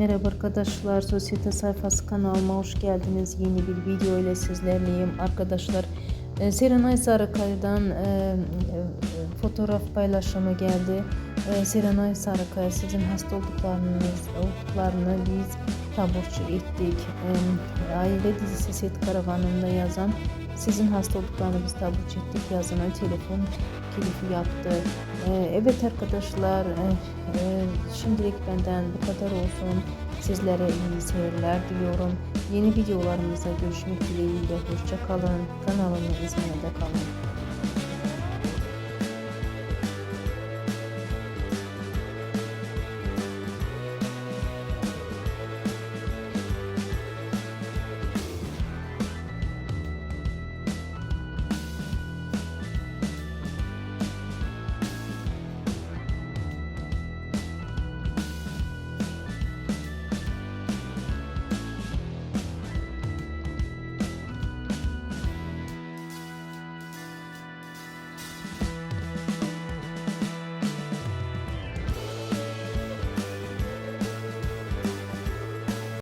Merhaba arkadaşlar, Sosyete Sayfası kanalıma hoş geldiniz. Yeni bir video ile sizlerleyim. Arkadaşlar, e, Serenay Sarıkaya'dan e, e, fotoğraf paylaşımı geldi. E, Serenay Sarıkaya sizin hasta olduklarınız, olduklarını biz taburcu ettik. E, Aile dizisi set karavanında yazan sizin hasta olduklarını biz taburcu ettik yazan o telefon kilifi yaptı. E, evet arkadaşlar, e, e, şimdilik benden bu kadar olsun. Sizlere iyi seyirler diliyorum. Yeni videolarımızda görüşmek dileğiyle. Hoşça kalın. Kanalımı izlemede kalın.